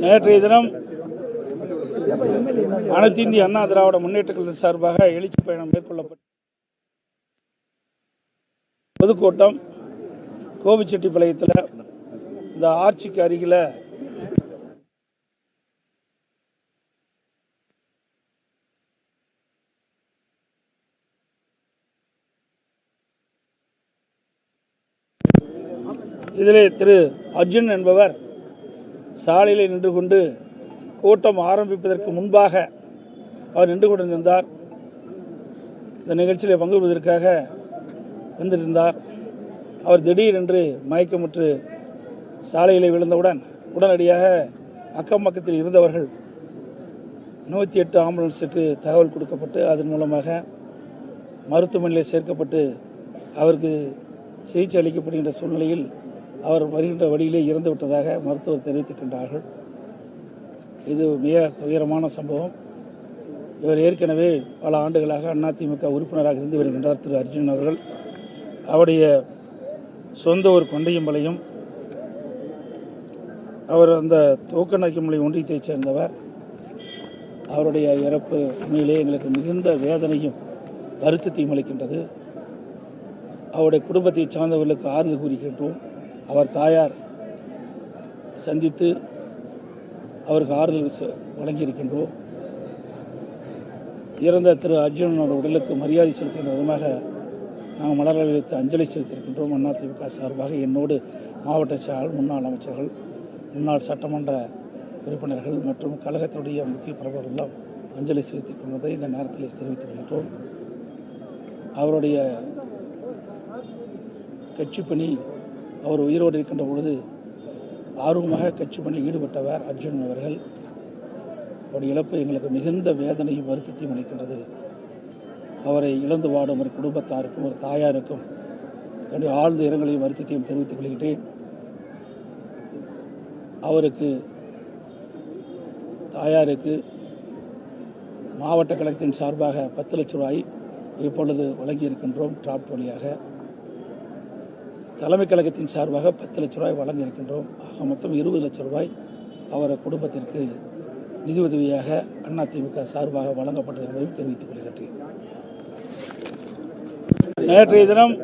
நேற்றைய தினம் அனைத்து இந்திய அண்ணா திராவிட முன்னேற்ற கழக சார்பாக எழுச்சி பயணம் மேற்கொள்ளப்பட்டு பொதுக்கூட்டம் கோபிச்செட்டிப்பாளையத்தில் இந்த ஆட்சிக்கு அருகில் இதிலே திரு அர்ஜுன் என்பவர் சாலையிலே நின்று கொண்டு கூட்டம் ஆரம்பிப்பதற்கு முன்பாக அவர் நின்று கொண்டிருந்தார் இந்த நிகழ்ச்சியில் பங்கு கொள்வதற்காக வந்திருந்தார். அவர் திடீரென்று மயக்கமுற்று சாலையில் விழுந்தவுடன் உடனடியாக அக்கம் பக்கத்தில் இருந்தவர்கள் நூற்றி எட்டு ஆம்புலன்ஸுக்கு தகவல் கொடுக்கப்பட்டு அதன் மூலமாக மருத்துவமனையில் சேர்க்கப்பட்டு அவருக்கு சிகிச்சை அளிக்கப்படுகின்ற சூழ்நிலையில் அவர் வருகின்ற வழியிலே இறந்து விட்டதாக மருத்துவர் தெரிவித்திருக்கின்றார்கள். இது மிக துயரமான சம்பவம். இவர் ஏற்கனவே பல ஆண்டுகளாக அதிமுக உறுப்பினராக இருந்து வருகின்றார் திரு அர்ஜுன் அவர்கள். அவருடைய சொந்த ஒரு கொண்டையம்பாளையம். அவர் அந்த தூக்கநாய்க்கமலை ஒன்றியத்தைச் சேர்ந்தவர். அவருடைய இறப்பு உண்மையிலே எங்களுக்கு மிகுந்த வேதனையும் வருத்தத்தையும் அளிக்கின்றது. அவருடைய குடும்பத்தை சார்ந்தவர்களுக்கு ஆறுதல் கூறுகின்றோம். அவர் தாயார் சந்தித்து அவருக்கு ஆறுதல் ச- வழங்கியிருக்கின்றோம். இறந்த திரு அர்ஜுனனோட உடலுக்கு மரியாதை செலுத்துகின்ற விதமாக நாங்கள் மலர்கள் வைத்து அஞ்சலி செலுத்தியிருக்கின்றோம். அதிமுக சார்பாக என்னோடு மாவட்ட செயலாளர் முன்னாள் அமைச்சர்கள் முன்னாள் சட்டமன்ற உறுப்பினர்கள் மற்றும் கழகத்துடைய முக்கிய பிரபலர்களெல்லாம் அஞ்சலி செலுத்திக் கொண்டதை இந்த நேரத்தில் தெரிவித்திருக்கின்றோம் அவருடைய கட்சி பணி அவர் உயிரோடு இருக்கின்ற பொழுது ஆர்வமாக கட்சி பணியில் ஈடுபட்டவர் அர்ஜுன் அவர்கள். அவருடைய இழப்பு எங்களுக்கு மிகுந்த வேதனையும் வருத்தத்தையும் அளிக்கின்றது. அவரை இழந்து வாடும் ஒரு குடும்பத்தாருக்கும் ஒரு தாயாருக்கும் என்னுடைய ஆழ்ந்த இரங்கலையும் வருத்தத்தையும் தெரிவித்துக் கொள்கிறேன் அவருக்கு தாயாருக்கு மாவட்ட கழகத்தின் சார்பாக பத்து லட்ச ரூபாய் இப்பொழுது வழங்கியிருக்கின்றோம் டிராப்ட் வழியாக. தலைமை கழகத்தின் சார்பாக பத்து லட்ச ரூபாய் வழங்கியிருக்கின்றோம். ஆக மொத்தம் இருபது லட்ச ரூபாய் அவர் குடும்பத்திற்கு நிதி உதவியாக அதிமுக சார்பாக வழங்கப்பட்டது என்பதையும் தெரிவித்துக் கொள்கின்றேன். நேற்றைய தினம்